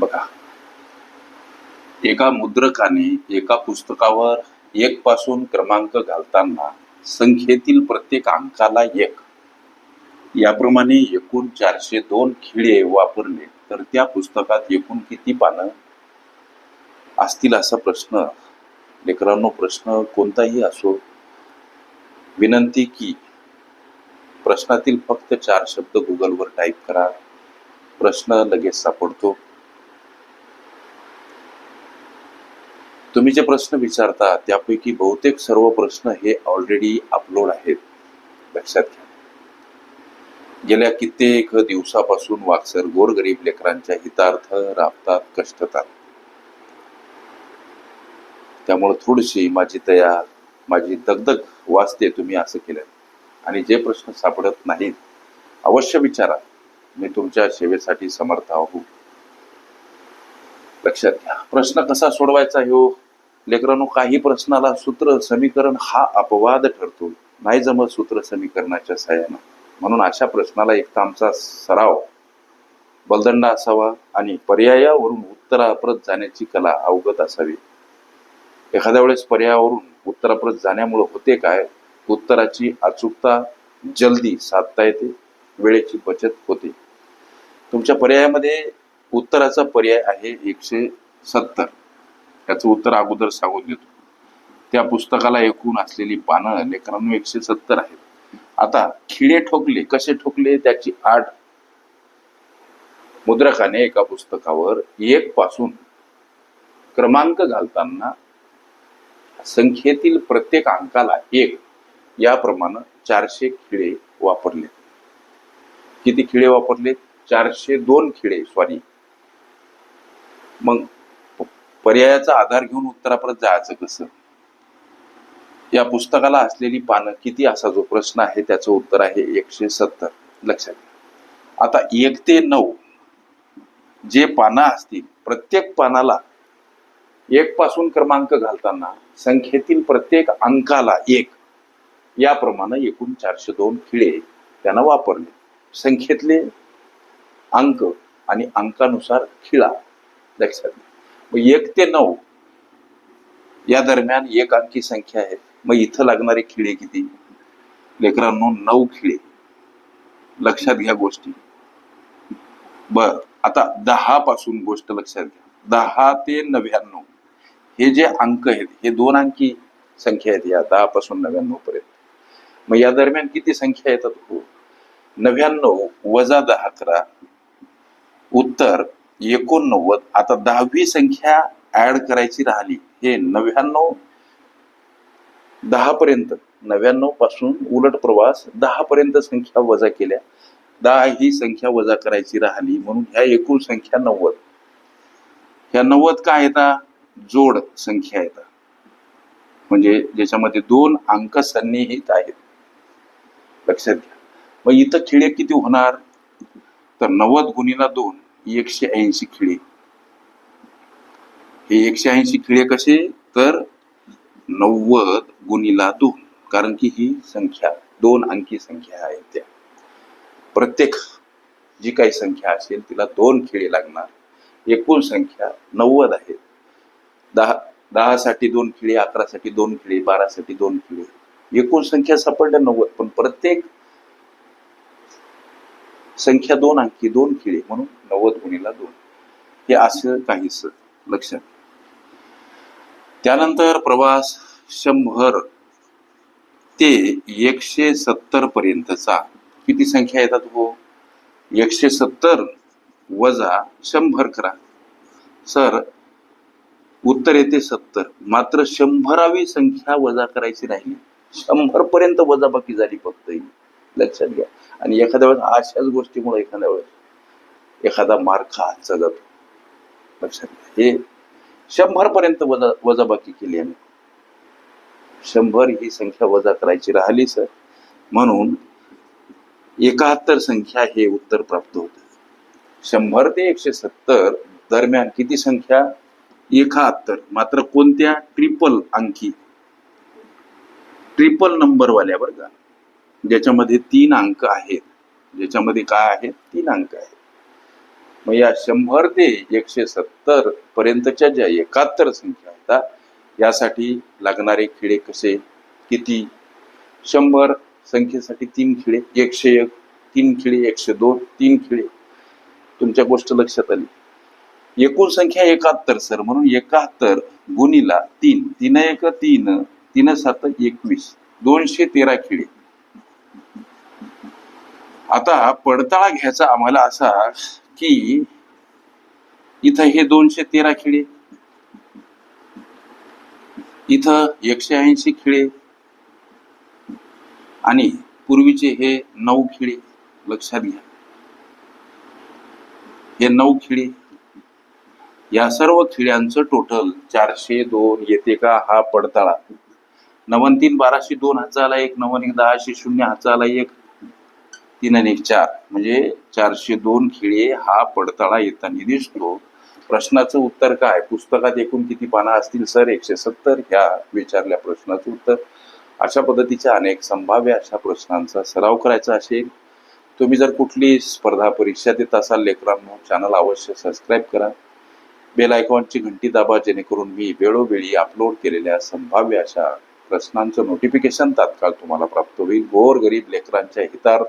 बघा. एका मुद्रकाने एका पुस्तकावर एक पासून क्रमांक घालताना संख्येतील प्रत्येक अंकाला एक. याप्रमाणे एकूण चारशे दोन खिळे वापरले तर त्या पुस्तकात एकूण किती पानं? असतील असा प्रश्न. लेकरांनो प्रश्न कोणताही असो. विनंती की प्रश्नातील फक्त चार शब्द गुगलवर टाईप करा. प्रश्न लगेच सापडतो. तुम्ही जे प्रश्न विचारता त्यापैकी बहुतेक सर्व प्रश्न हे ऑलरेडी अपलोड आहेत. लक्षात घ्या. गेल्या कित्येक दिवसापासून वाक्सर गोरगरीब लेकरांच्या हितार्थ राबतात कष्टतात. त्यामुळे थोडीशी माझी तया माझी दगदग वाचते तुम्ही असं केलं. आणि जे प्रश्न सापडत नाहीत अवश्य विचारा. मी तुमच्या सेवेसाठी समर्थ आहो. लक्षात घ्या. प्रश्न कसा सोडवायचा हो? लेकरांनो काही प्रश्नाला सूत्र समीकरण हा अपवाद ठरतो. नाही जमत सूत्र समीकरणाच्या सहाय्यानं म्हणून अशा प्रश्नाला एक तर आमचा सराव बलदंड असावा आणि पर्यायावरून उत्तराप्रत जाण्याची कला अवगत असावी. एखाद्या वेळेस पर्यायावरून उत्तराप्रत जाण्यामुळे होते काय? उत्तराची अचूकता जल्दी साधता येते वेळेची बचत होते. तुमच्या पर्यायामध्ये उत्तराचा पर्याय आहे एकशे सत्तर. त्याचं उत्तर अगोदर सांगून देतो. त्या पुस्तकाला एकूण असलेली पानं लेकरांनो एकशे सत्तर आहेत. आता खिळे ठोकले कसे ठोकले? त्याची आठ मुद्रकाने एका पुस्तकावर एक पासून क्रमांक घालताना संख्येतील प्रत्येक अंकाला एक याप्रमाणे चारशे खिळे वापरले. किती खिळे वापरले? चारशे दोन खिळे सॉरी मग पर्यायाचा आधार घेऊन उत्तरापर्यंत जायचं कसं? या पुस्तकाला असलेली पानं किती असा जो प्रश्न आहे त्याचं उत्तर आहे एकशे सत्तर. लक्षात घ्या. आता एक ते नऊ जे पानं असतील प्रत्येक पानाला एक पासून क्रमांक घालताना संख्येतील प्रत्येक अंकाला एक याप्रमाणे एकूण चारशे दोन खिळे त्यानं वापरले. संख्येतले अंक आणि अंकानुसार खिळा. लक्षात घ्या. मग एक ते नऊ या दरम्यान एक अंकी संख्या आहे. मग इथं लागणारे खिळे किती? लेकरांनो नऊ खिळे. लक्षात घ्या गोष्टी. बर आता दहा पासून गोष्ट लक्षात घ्या. दहा ते नव्याण्णव. हे जे अंक आहेत हे दोन अंकी संख्या आहेत या दहा पासून नव्याण्णव पर्यंत. मग या दरम्यान किती संख्या येतात? हो. नव्याण्णव वजा दहा अकरा. उत्तर एकोणनव्वद. आता दहावी संख्या ऍड करायची राहिली हे नव्याण्णव दहा पर्यंत नव्याण्णवपासून उलट प्रवास दहा पर्यंत संख्या वजा केल्या. दहा ही संख्या वजा करायची राहिली म्हणून ह्या एकूण संख्या नव्वद. ह्या नव्वद काय येतात जोड संख्या येतात म्हणजे ज्याच्यामध्ये दोन अंक सन्निहित आहेत. लक्षात घ्या. मग इथं खिळे किती होणार? तर नव्वद गुणीला दोन. एकशे ऐंशी खिळे. हे एकशे ऐंशी खिळे कसे? तर नव्वद गुणिला दोन कारण की ही संख्या दोन अंकी संख्या आहे त्या. प्रत्येक जी काही संख्या असेल तिला दोन खिळे लागणार. एकूण संख्या नव्वद आहे. दहा दहा साठी दोन खिळे अकरा साठी दोन खिळे बारा साठी दोन खिळे. एकूण संख्या सापडल्या नव्वद पण प्रत्येक संख्या दोन अंकी दोन खिळे म्हणून नव्वद गुणीला दोन. हे असं काहीच लक्षात त्यानंतर प्रवास शंभर ते एकशे सत्तर पर्यंतचा किती संख्या येतात हो? एकशे सत्तर वजा शंभर करा. सर उत्तर येते सत्तर. मात्र शंभरावी संख्या वजा करायची राहिली शंभर पर्यंत वजाबाकी झाली फक्त लक्षात घ्या. आणि एखाद्या वेळेस अशाच गोष्टीमुळे एखाद्या वेळेस एखादा मार्क हातचा जातो लक्षात घ्या. हे शंभर पर्यंत वजा वजाबाकी केली आम्ही. शंभर ही संख्या वजा करायची राहिली सर. म्हणून एकाहत्तर संख्या हे उत्तर प्राप्त होते. शंभर ते एकशे सत्तर दरम्यान किती संख्या? एकाहत्तर. मात्र कोणत्या? ट्रिपल अंकी. ट्रिपल नंबर वाल्या वर्गात का. ज्याच्यामध्ये तीन अंक आहेत. ज्याच्यामध्ये काय आहेत? तीन अंक आहेत. मग या शंभर ते एकशे सत्तर पर्यंतच्या ज्या एकाहत्तर संख्या आहेत यासाठी लागणारे खिळे कसे? किती? शंभर संख्येसाठी तीन खिळे एकशे एक तीन खिळे एकशे दोन तीन खिळे तुमच्या गोष्ट लक्षात आली? एकूण संख्या एकाहत्तर सर. म्हणून एकाहत्तर गुणीला तीन. तीन एक तीन. तीन सात एकवीस. दोनशे तेरा खिळे आता पडताळा घ्यायचा आम्हाला असा की इथं हे दोनशे तेरा खिळे इथं एकशे ऐंशी खिळे आणि पूर्वीचे हे नऊ खिळे लक्षात घ्या. हे नऊ खिळे या सर्व खिळ्यांचं टोटल चारशे दोन येते का हा पडताळा. नवन तीन बाराशे दोन हाताला एक नवन एक दहाशे शून्य हाताला एक तीन आणि चार. म्हणजे चारशे दोन खिळे हा पडताळा येताना दिसतो. प्रश्नाचं उत्तर काय? पुस्तकात एकूण किती पानं असतील? सर एकशे सत्तर. ह्या विचारल्या प्रश्नाचं उत्तर. अशा पद्धतीच्या अनेक संभाव्य अशा प्रश्नांचा सराव करायचा असेल. तुम्ही जर कुठली स्पर्धा परीक्षा देत असाल लेकरांनो चॅनल अवश्य सबस्क्राईब करा. बेल आयकॉनची घंटी दाबा जेणेकरून मी वेळोवेळी अपलोड केलेल्या संभाव्य अशा प्रश्नांचं नोटिफिकेशन तात्काळ तुम्हाला प्राप्त होईल. गोरगरीब लेकरांच्या हितार्थ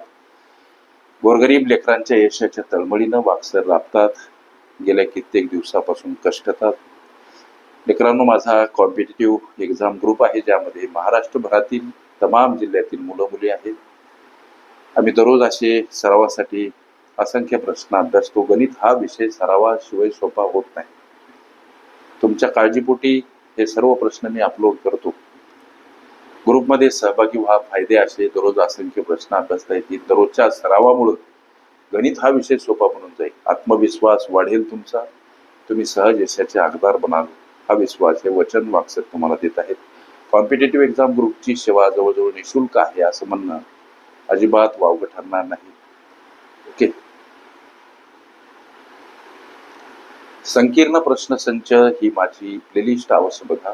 गोरगरीब लेकरांच्या यशाच्या तळमळीनं वागसर राबतात. गेल्या कित्येक दिवसापासून कष्टतात. लेकरांनो माझा कॉम्पिटेटिव्ह एक्झाम ग्रुप आहे ज्यामध्ये महाराष्ट्रभरातील तमाम जिल्ह्यातील मुलं मुली आहेत. आम्ही दररोज असे सरावासाठी असंख्य प्रश्न अभ्यासतो. गणित हा विषय सरावाशिवाय सोपा होत नाही. तुमच्या काळजीपोटी हे सर्व प्रश्न मी अपलोड करतो. ग्रुपमध्ये सहभागी व्हा फायदे असे दररोज असंख्य प्रश्न अभ्यासता येतील. दररोजच्या सरावामुळं गणित हा विषय सोपा बनून जाईल. आत्मविश्वास वाढेल तुमचा. तुम्ही सहज यशाचे आगदार बनाल. हा विश्वास हे वचन वाक्सर तुम्हाला देत आहेत. कॉम्पिटेटिव्ह एक्झाम ग्रुपची सेवा जवळजवळ निशुल्क आहे असं म्हणणं अजिबात वावगं ठरणार नाही. ओके. संकीर्ण प्रश्नसंच ही माझी प्लेलिस्ट अवश्य बघा.